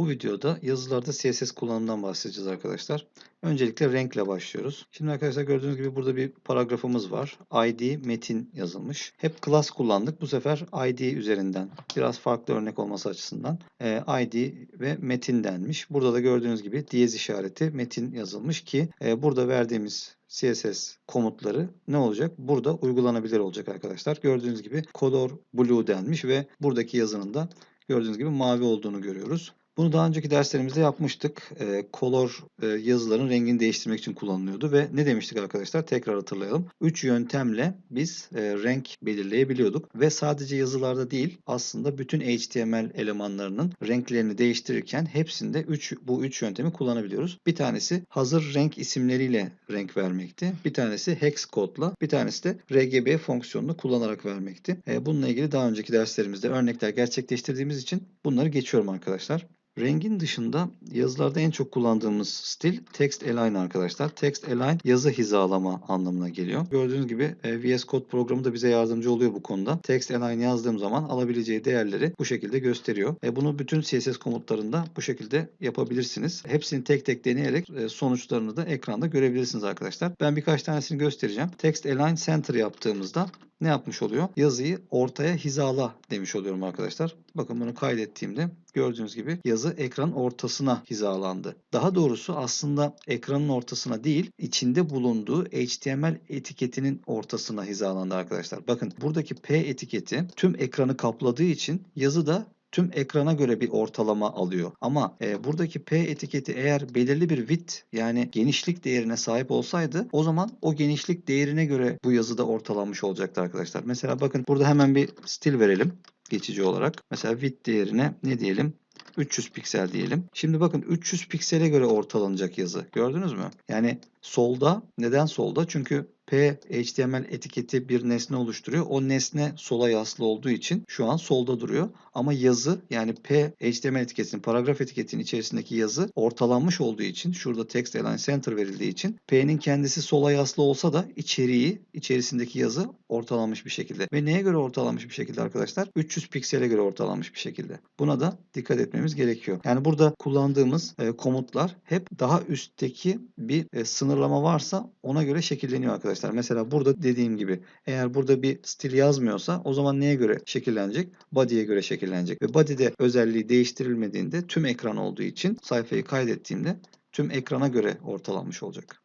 Bu videoda yazılarda CSS kullanımından bahsedeceğiz arkadaşlar. Öncelikle renkle başlıyoruz. Şimdi arkadaşlar gördüğünüz gibi burada bir paragrafımız var. ID metin yazılmış. Hep class kullandık. Bu sefer ID üzerinden biraz farklı örnek olması açısından e, ID ve metin denmiş. Burada da gördüğünüz gibi diyez işareti metin yazılmış ki e, burada verdiğimiz CSS komutları ne olacak? Burada uygulanabilir olacak arkadaşlar. Gördüğünüz gibi color blue denmiş ve buradaki yazının da gördüğünüz gibi mavi olduğunu görüyoruz. Bunu daha önceki derslerimizde yapmıştık. E, color e, yazıların rengini değiştirmek için kullanılıyordu ve ne demiştik arkadaşlar? Tekrar hatırlayalım. 3 yöntemle biz e, renk belirleyebiliyorduk ve sadece yazılarda değil aslında bütün HTML elemanlarının renklerini değiştirirken hepsinde üç, bu 3 yöntemi kullanabiliyoruz. Bir tanesi hazır renk isimleriyle renk vermekti. Bir tanesi hex kodla, bir tanesi de RGB fonksiyonunu kullanarak vermekti. E, bununla ilgili daha önceki derslerimizde örnekler gerçekleştirdiğimiz için bunları geçiyorum arkadaşlar. Rengin dışında yazılarda en çok kullandığımız stil text align arkadaşlar. Text align yazı hizalama anlamına geliyor. Gördüğünüz gibi e, VS Code programı da bize yardımcı oluyor bu konuda. Text align yazdığım zaman alabileceği değerleri bu şekilde gösteriyor. E, bunu bütün CSS komutlarında bu şekilde yapabilirsiniz. Hepsini tek tek deneyerek e, sonuçlarını da ekranda görebilirsiniz arkadaşlar. Ben birkaç tanesini göstereceğim. Text align center yaptığımızda ne yapmış oluyor? Yazıyı ortaya hizala demiş oluyorum arkadaşlar. Bakın bunu kaydettiğimde gördüğünüz gibi yazı ekran ortasına hizalandı. Daha doğrusu aslında ekranın ortasına değil, içinde bulunduğu HTML etiketinin ortasına hizalandı arkadaşlar. Bakın buradaki P etiketi tüm ekranı kapladığı için yazı da tüm ekrana göre bir ortalama alıyor. Ama e, buradaki P etiketi eğer belirli bir width yani genişlik değerine sahip olsaydı o zaman o genişlik değerine göre bu yazıda ortalanmış olacaktı arkadaşlar. Mesela bakın burada hemen bir stil verelim geçici olarak. Mesela width değerine ne diyelim? 300 piksel diyelim. Şimdi bakın 300 piksele göre ortalanacak yazı. Gördünüz mü? Yani solda. Neden solda? Çünkü P HTML etiketi bir nesne oluşturuyor. O nesne sola yaslı olduğu için şu an solda duruyor. Ama yazı yani P HTML etiketinin paragraf etiketinin içerisindeki yazı ortalanmış olduğu için şurada text align center verildiği için P'nin kendisi sola yaslı olsa da içeriği içerisindeki yazı ortalanmış bir şekilde. Ve neye göre ortalanmış bir şekilde arkadaşlar? 300 piksele göre ortalanmış bir şekilde. Buna da dikkat etmemiz gerekiyor. Yani burada kullandığımız e, komutlar hep daha üstteki bir e, sınırlama varsa ona göre şekilleniyor arkadaşlar. Mesela burada dediğim gibi eğer burada bir stil yazmıyorsa o zaman neye göre şekillenecek? Body'ye göre şekillenecek. Ve body'de özelliği değiştirilmediğinde tüm ekran olduğu için sayfayı kaydettiğimde tüm ekrana göre ortalanmış olacak.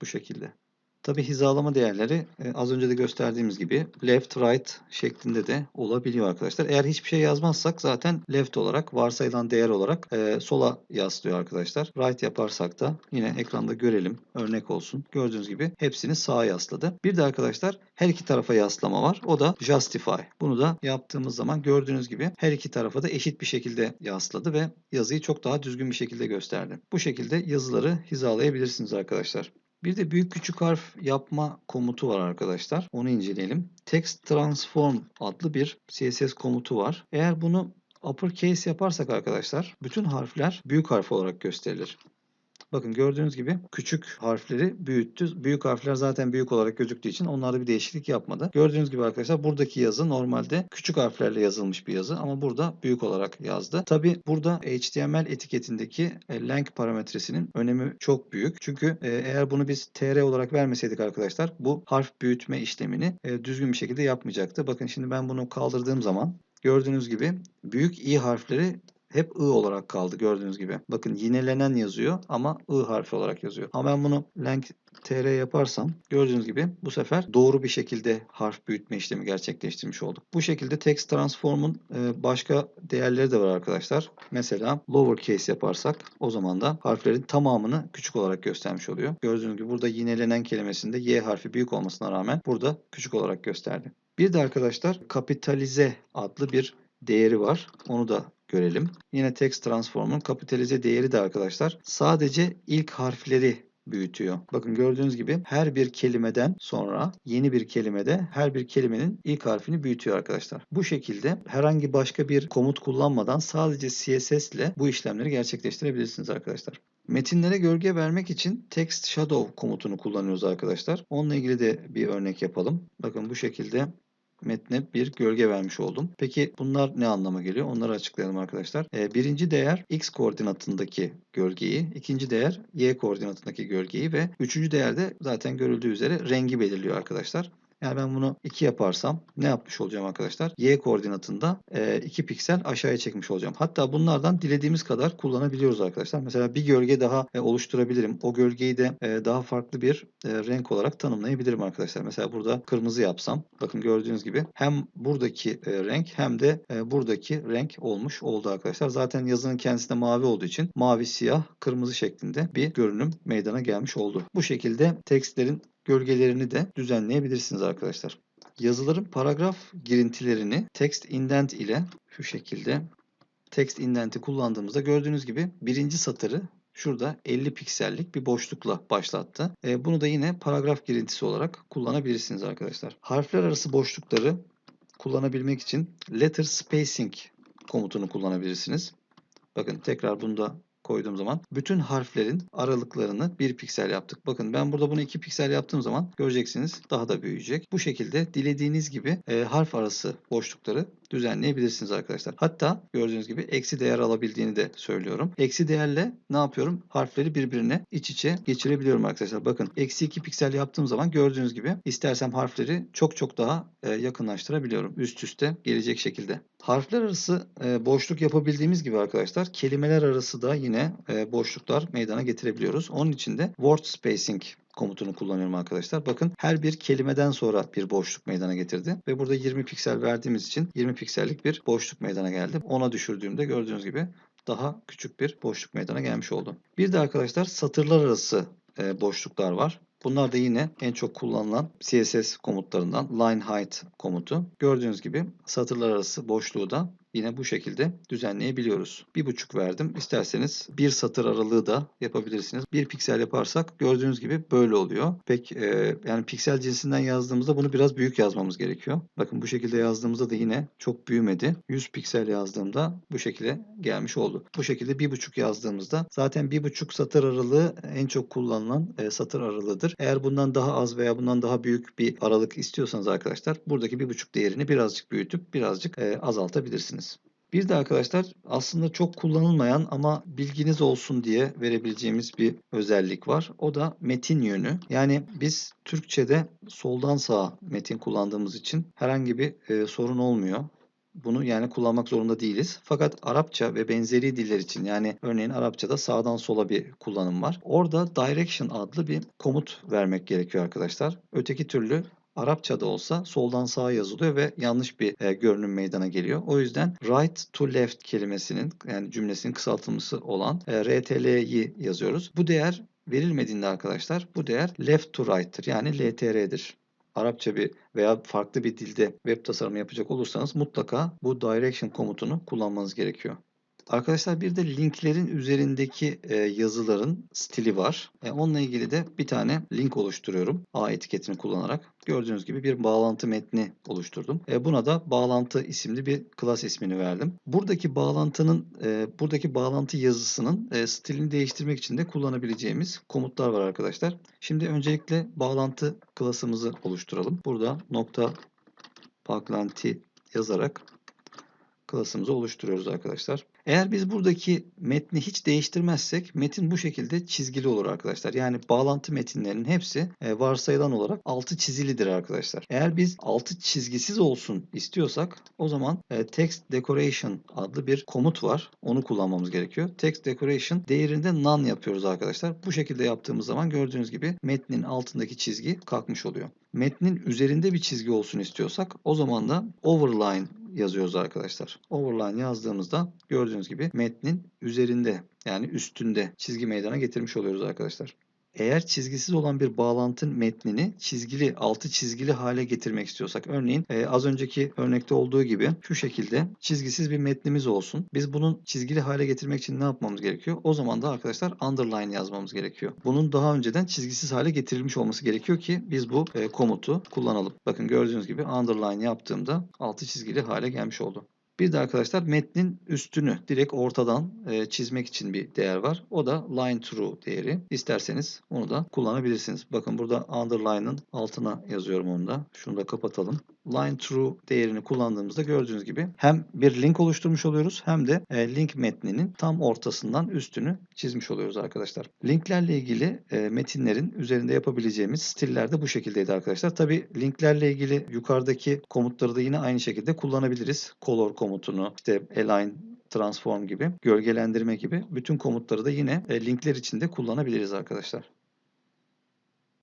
Bu şekilde. Tabi hizalama değerleri e, az önce de gösterdiğimiz gibi left right şeklinde de olabiliyor arkadaşlar. Eğer hiçbir şey yazmazsak zaten left olarak varsayılan değer olarak e, sola yaslıyor arkadaşlar. Right yaparsak da yine ekranda görelim örnek olsun. Gördüğünüz gibi hepsini sağa yasladı. Bir de arkadaşlar her iki tarafa yaslama var. O da justify. Bunu da yaptığımız zaman gördüğünüz gibi her iki tarafa da eşit bir şekilde yasladı ve yazıyı çok daha düzgün bir şekilde gösterdi. Bu şekilde yazıları hizalayabilirsiniz arkadaşlar. Bir de büyük küçük harf yapma komutu var arkadaşlar. Onu inceleyelim. Text transform adlı bir CSS komutu var. Eğer bunu uppercase yaparsak arkadaşlar bütün harfler büyük harf olarak gösterilir. Bakın gördüğünüz gibi küçük harfleri büyüttü. Büyük harfler zaten büyük olarak gözüktüğü için onlarda bir değişiklik yapmadı. Gördüğünüz gibi arkadaşlar buradaki yazı normalde küçük harflerle yazılmış bir yazı ama burada büyük olarak yazdı. Tabi burada HTML etiketindeki e, length parametresinin önemi çok büyük. Çünkü e, eğer bunu biz tr olarak vermeseydik arkadaşlar bu harf büyütme işlemini e, düzgün bir şekilde yapmayacaktı. Bakın şimdi ben bunu kaldırdığım zaman gördüğünüz gibi büyük i harfleri hep I olarak kaldı gördüğünüz gibi. Bakın yinelenen yazıyor ama I harfi olarak yazıyor. Ama ben bunu length tr yaparsam gördüğünüz gibi bu sefer doğru bir şekilde harf büyütme işlemi gerçekleştirmiş olduk. Bu şekilde text transform'un e, başka değerleri de var arkadaşlar. Mesela lowercase yaparsak o zaman da harflerin tamamını küçük olarak göstermiş oluyor. Gördüğünüz gibi burada yinelenen kelimesinde y harfi büyük olmasına rağmen burada küçük olarak gösterdi. Bir de arkadaşlar kapitalize adlı bir değeri var. Onu da görelim. Yine text transform'un kapitalize değeri de arkadaşlar sadece ilk harfleri büyütüyor. Bakın gördüğünüz gibi her bir kelimeden sonra yeni bir kelimede her bir kelimenin ilk harfini büyütüyor arkadaşlar. Bu şekilde herhangi başka bir komut kullanmadan sadece CSS ile bu işlemleri gerçekleştirebilirsiniz arkadaşlar. Metinlere gölge vermek için text shadow komutunu kullanıyoruz arkadaşlar. Onunla ilgili de bir örnek yapalım. Bakın bu şekilde metne bir gölge vermiş oldum. Peki bunlar ne anlama geliyor? Onları açıklayalım arkadaşlar. Ee, birinci değer x koordinatındaki gölgeyi, ikinci değer y koordinatındaki gölgeyi ve üçüncü değer de zaten görüldüğü üzere rengi belirliyor arkadaşlar. Yani ben bunu 2 yaparsam ne yapmış olacağım arkadaşlar? Y koordinatında 2 piksel aşağıya çekmiş olacağım. Hatta bunlardan dilediğimiz kadar kullanabiliyoruz arkadaşlar. Mesela bir gölge daha e, oluşturabilirim. O gölgeyi de e, daha farklı bir e, renk olarak tanımlayabilirim arkadaşlar. Mesela burada kırmızı yapsam bakın gördüğünüz gibi hem buradaki renk hem de buradaki renk olmuş oldu arkadaşlar. Zaten yazının kendisi de mavi olduğu için mavi, siyah, kırmızı şeklinde bir görünüm meydana gelmiş oldu. Bu şekilde tekstlerin gölgelerini de düzenleyebilirsiniz arkadaşlar. Yazıların paragraf girintilerini text indent ile şu şekilde text indent'i kullandığımızda gördüğünüz gibi birinci satırı şurada 50 piksellik bir boşlukla başlattı. E, bunu da yine paragraf girintisi olarak kullanabilirsiniz arkadaşlar. Harfler arası boşlukları kullanabilmek için letter spacing komutunu kullanabilirsiniz. Bakın tekrar bunu da koyduğum zaman bütün harflerin aralıklarını 1 piksel yaptık. Bakın ben burada bunu 2 piksel yaptığım zaman göreceksiniz daha da büyüyecek. Bu şekilde dilediğiniz gibi e, harf arası boşlukları düzenleyebilirsiniz arkadaşlar. Hatta gördüğünüz gibi eksi değer alabildiğini de söylüyorum. Eksi değerle ne yapıyorum? Harfleri birbirine iç içe geçirebiliyorum arkadaşlar. Bakın eksi 2 piksel yaptığım zaman gördüğünüz gibi istersem harfleri çok çok daha e, yakınlaştırabiliyorum. Üst üste gelecek şekilde. Harfler arası e, boşluk yapabildiğimiz gibi arkadaşlar kelimeler arası da yine e, boşluklar meydana getirebiliyoruz. Onun için de word spacing komutunu kullanıyorum arkadaşlar. Bakın her bir kelimeden sonra bir boşluk meydana getirdi. Ve burada 20 piksel verdiğimiz için 20 piksellik bir boşluk meydana geldi. Ona düşürdüğümde gördüğünüz gibi daha küçük bir boşluk meydana gelmiş oldu. Bir de arkadaşlar satırlar arası e, boşluklar var. Bunlar da yine en çok kullanılan CSS komutlarından line height komutu. Gördüğünüz gibi satırlar arası boşluğu da yine bu şekilde düzenleyebiliyoruz. Bir buçuk verdim. İsterseniz bir satır aralığı da yapabilirsiniz. Bir piksel yaparsak gördüğünüz gibi böyle oluyor. Pek e, yani piksel cinsinden yazdığımızda bunu biraz büyük yazmamız gerekiyor. Bakın bu şekilde yazdığımızda da yine çok büyümedi. 100 piksel yazdığımda bu şekilde gelmiş oldu. Bu şekilde bir buçuk yazdığımızda zaten bir buçuk satır aralığı en çok kullanılan e, satır aralığıdır. Eğer bundan daha az veya bundan daha büyük bir aralık istiyorsanız arkadaşlar buradaki bir buçuk değerini birazcık büyütüp birazcık e, azaltabilirsiniz. Bir de arkadaşlar aslında çok kullanılmayan ama bilginiz olsun diye verebileceğimiz bir özellik var. O da metin yönü. Yani biz Türkçe'de soldan sağa metin kullandığımız için herhangi bir e, sorun olmuyor. Bunu yani kullanmak zorunda değiliz. Fakat Arapça ve benzeri diller için yani örneğin Arapçada sağdan sola bir kullanım var. Orada direction adlı bir komut vermek gerekiyor arkadaşlar. Öteki türlü Arapçada olsa soldan sağa yazılıyor ve yanlış bir e, görünüm meydana geliyor. O yüzden right to left kelimesinin yani cümlesinin kısaltılması olan e, RTL'yi yazıyoruz. Bu değer verilmediğinde arkadaşlar bu değer left to right'tır yani LTR'dir. Arapça bir veya farklı bir dilde web tasarımı yapacak olursanız mutlaka bu direction komutunu kullanmanız gerekiyor. Arkadaşlar bir de linklerin üzerindeki e, yazıların stili var. E, onunla ilgili de bir tane link oluşturuyorum. A etiketini kullanarak. Gördüğünüz gibi bir bağlantı metni oluşturdum. E, buna da bağlantı isimli bir class ismini verdim. Buradaki bağlantının, e, buradaki bağlantı yazısının e, stilini değiştirmek için de kullanabileceğimiz komutlar var arkadaşlar. Şimdi öncelikle bağlantı klasımızı oluşturalım. Burada nokta bağlantı yazarak klasımızı oluşturuyoruz arkadaşlar. Eğer biz buradaki metni hiç değiştirmezsek metin bu şekilde çizgili olur arkadaşlar. Yani bağlantı metinlerinin hepsi e, varsayılan olarak altı çizilidir arkadaşlar. Eğer biz altı çizgisiz olsun istiyorsak o zaman e, text decoration adlı bir komut var. Onu kullanmamız gerekiyor. Text decoration değerinde none yapıyoruz arkadaşlar. Bu şekilde yaptığımız zaman gördüğünüz gibi metnin altındaki çizgi kalkmış oluyor. Metnin üzerinde bir çizgi olsun istiyorsak o zaman da overline yazıyoruz arkadaşlar. Overline yazdığımızda gördüğünüz gibi metnin üzerinde yani üstünde çizgi meydana getirmiş oluyoruz arkadaşlar. Eğer çizgisiz olan bir bağlantının metnini çizgili, altı çizgili hale getirmek istiyorsak, örneğin e, az önceki örnekte olduğu gibi şu şekilde çizgisiz bir metnimiz olsun. Biz bunun çizgili hale getirmek için ne yapmamız gerekiyor? O zaman da arkadaşlar underline yazmamız gerekiyor. Bunun daha önceden çizgisiz hale getirilmiş olması gerekiyor ki biz bu e, komutu kullanalım. Bakın gördüğünüz gibi underline yaptığımda altı çizgili hale gelmiş oldu. Bir de arkadaşlar metnin üstünü direkt ortadan e, çizmek için bir değer var. O da line through değeri. İsterseniz onu da kullanabilirsiniz. Bakın burada underline'ın altına yazıyorum onu da. Şunu da kapatalım. Line through değerini kullandığımızda gördüğünüz gibi hem bir link oluşturmuş oluyoruz hem de e, link metninin tam ortasından üstünü çizmiş oluyoruz arkadaşlar. Linklerle ilgili e, metinlerin üzerinde yapabileceğimiz stiller de bu şekildeydi arkadaşlar. Tabi linklerle ilgili yukarıdaki komutları da yine aynı şekilde kullanabiliriz. Color komutunu, işte align, transform gibi, gölgelendirme gibi bütün komutları da yine e, linkler içinde kullanabiliriz arkadaşlar.